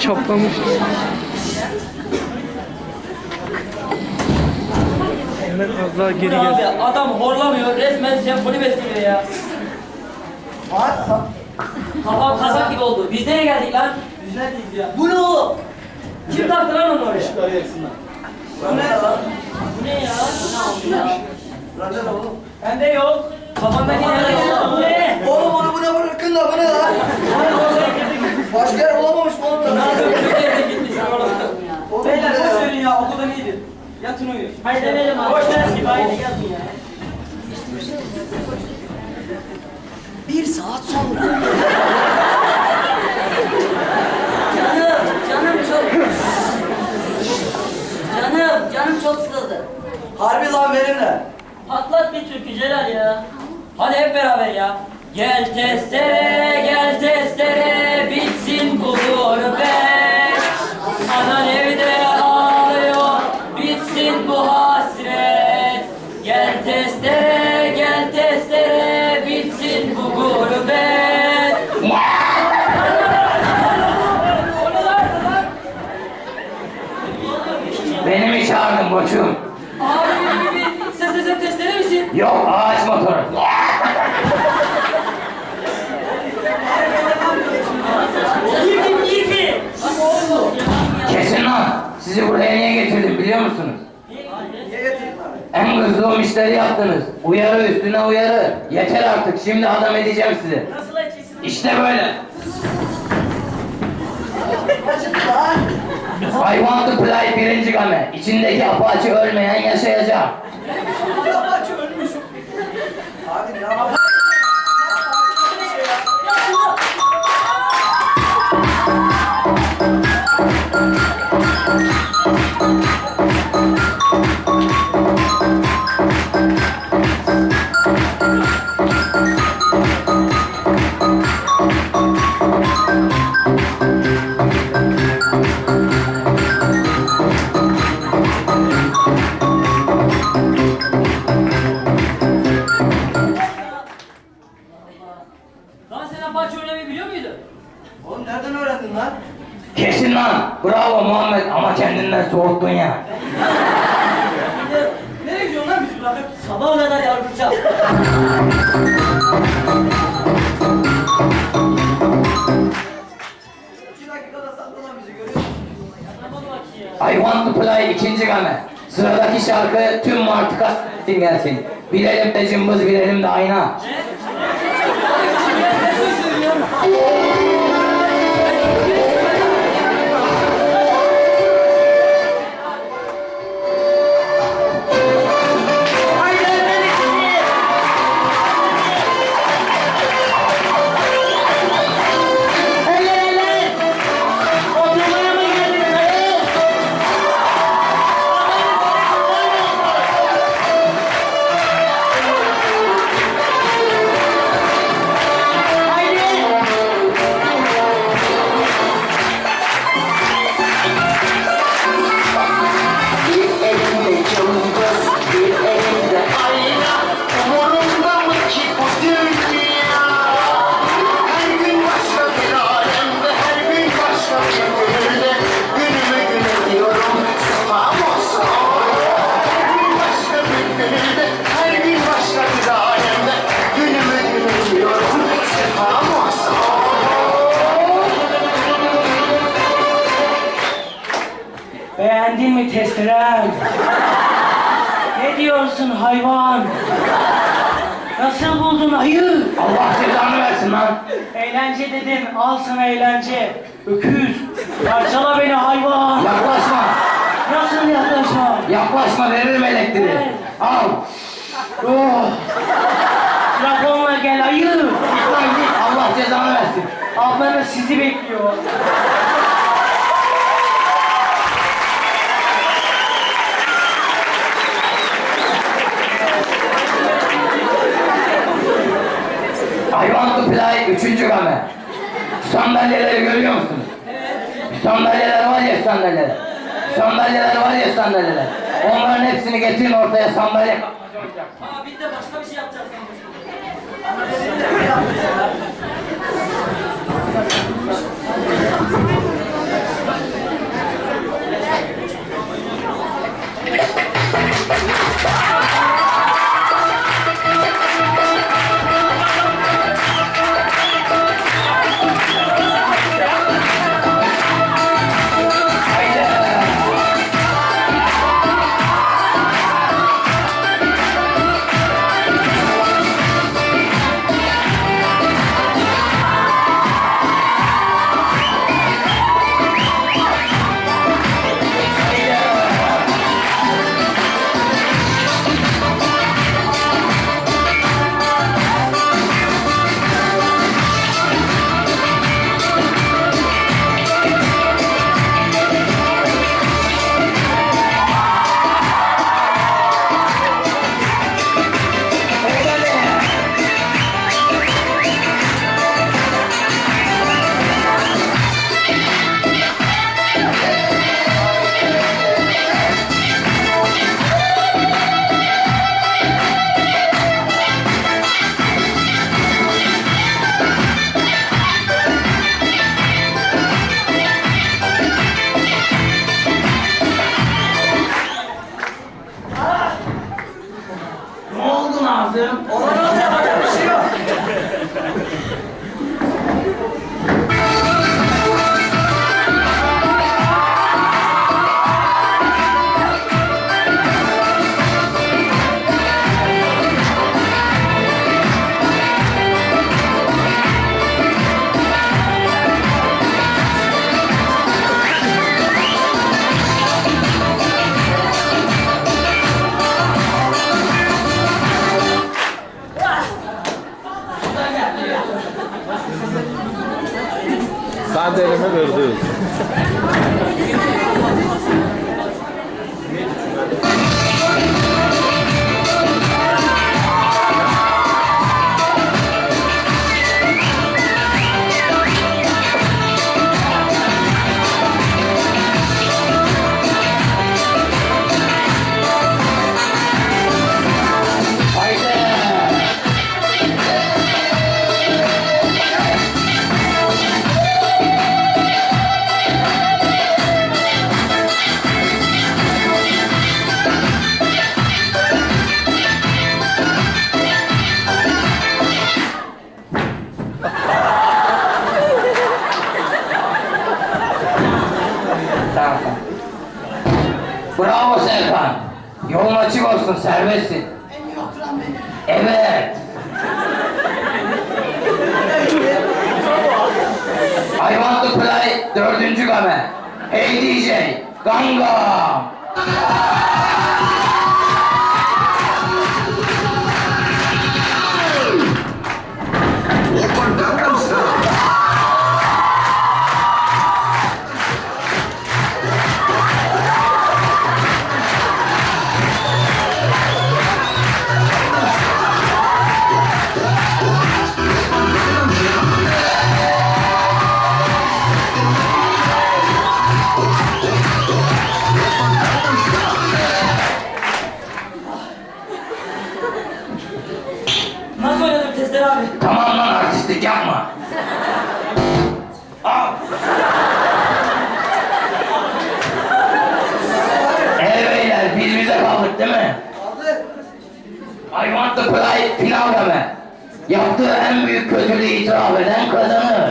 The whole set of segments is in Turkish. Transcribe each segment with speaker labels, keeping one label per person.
Speaker 1: Çaplamış. Evet az daha geri
Speaker 2: abi
Speaker 1: gel.
Speaker 2: adam horlamıyor resmen senfoni besliyor ya. Kafam kazak gibi oldu. Biz nereye geldik lan? Biz neredeyiz ya? Bu ne oğlum? Kim taktı lan onu oraya?
Speaker 3: Işıkları yaksınlar.
Speaker 2: Bu ne ya? Bu ne ya? Bu ne ya?
Speaker 3: Radar oğlum.
Speaker 2: Bende yok. Kafandaki ne? Bu ne?
Speaker 3: Oğlum onu buna bırakın da bu ne lan? Başka yer bulamamış mı oğlum?
Speaker 2: Nasıl kötü yere gitmişsin oğlum?
Speaker 3: Oğlum,
Speaker 4: Beyler
Speaker 3: bu ne
Speaker 4: boş
Speaker 3: ya?
Speaker 4: verin ya okuldan iyidir. Yatın uyuyun.
Speaker 2: Haydi demeyelim abi.
Speaker 4: Boş ders gibi Haydi yatın ya.
Speaker 3: Bir saat sonra.
Speaker 5: Canım, canım çok... Canım, canım çok sıkıldı.
Speaker 3: Harbi lan benimle.
Speaker 2: Patlat bir türkü Celal ya. Hadi hep beraber ya. Gel testere, gel testere,
Speaker 6: çağırdın koçum?
Speaker 2: Abi sen sen sen testere misin?
Speaker 6: Yok ağaç motoru.
Speaker 2: Nasıl oldu?
Speaker 6: Kesin lan. Sizi buraya niye getirdim biliyor musunuz? En kızdığım işleri yaptınız. Uyarı üstüne uyarı. Yeter artık şimdi adam edeceğim sizi.
Speaker 2: Nasıl edeceksin?
Speaker 6: İşte böyle. I want to play birinci game. İçindeki apaçı ölmeyen yaşayacak.
Speaker 3: Kapaç ölmüş. Abi ne yapalım?
Speaker 6: Kendinden soğuttun ya.
Speaker 4: Nereye gidiyorsun lan bizi bırakıp?
Speaker 2: Sabaha kadar yardımcı.
Speaker 6: I want to play ikinci game. Sıradaki şarkı tüm Martıka dinlersin. Bilelim de cımbız bilelim de ayna.
Speaker 7: Bir gönülde, her gün başka bir alemde Günümü gün ediyorum, sefam olsun
Speaker 4: Beğendin mi testerem? ne diyorsun hayvan? Nasıl buldun ayı?
Speaker 6: Allah cezanı versin lan.
Speaker 4: Eğlence dedim, al sana eğlence. Öküz, parçala beni hayvan.
Speaker 6: Yaklaşma.
Speaker 4: Nasıl yaklaşma?
Speaker 6: Yaklaşma veririm elektriği. Al.
Speaker 4: Oh. Dragonla gel ayı.
Speaker 6: Lan git. Allah cezanı versin.
Speaker 4: Ablanız sizi bekliyor.
Speaker 6: I want to play üçüncü game. Şu Sandalyeleri görüyor musunuz? Sandalyeler var ya sandalyeler. Sandalyeler var ya sandalyeler. Onların hepsini getirin ortaya sandalye
Speaker 2: kapmaca olacak. Aa bir de başka bir şey yapacağız
Speaker 6: sanmıştım. Bravo Serkan. Yolun açık olsun, serbestsin.
Speaker 3: En iyi oturan benim.
Speaker 6: Evet. I want to play dördüncü game. Hey DJ, Ganga. Final game. Yaptığı en büyük kötülüğü itiraf eden kazanır.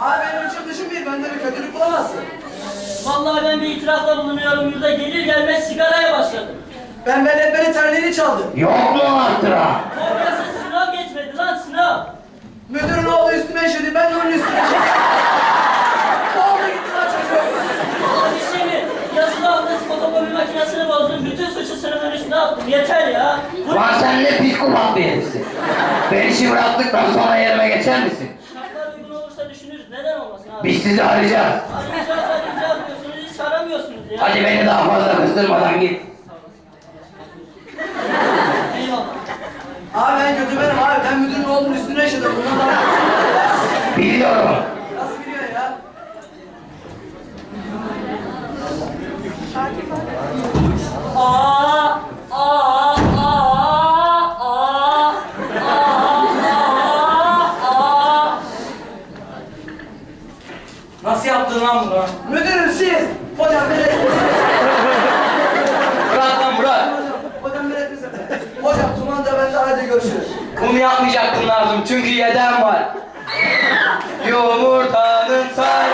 Speaker 3: Abi benim için düşünmeyin. Bende bir kötülük bulamazsın.
Speaker 2: Vallahi ben bir itirafta bulunuyorum. Yurda gelir gelmez sigaraya başladım.
Speaker 3: Ben Veletmen'in terliğini çaldım.
Speaker 6: Yok mu artıran?
Speaker 2: Korkası sınav geçmedi lan sınav.
Speaker 3: Müdürün oğlu üstüme işedi. Ben de onun üstüne işedim. Ne oldu gitti lan çocuk?
Speaker 2: Vallahi bir şey mi? Yazılı haftası makinesini bozdum. Bütün suçu sınıfın üstüne attım. Yeter ya. Bu
Speaker 6: Lan sen ne psikopat bir herifsin. Ben işi bıraktıktan sonra yerime geçer misin?
Speaker 2: şartlar uygun olursa düşünürüz. Neden olmasın abi?
Speaker 6: Biz sizi arayacağız.
Speaker 2: Arayacağız arayacağız diyorsunuz. Hiç aramıyorsunuz ya.
Speaker 6: Hadi beni daha fazla kızdırmadan git.
Speaker 2: Eyvallah.
Speaker 3: Abi ben kötü benim abi. Ben müdürün oğlunun üstüne işedim. Bundan daha
Speaker 6: Biliyorum. Bunu yapmayacaktın lazım çünkü yeden var. Yumurtanın sarısı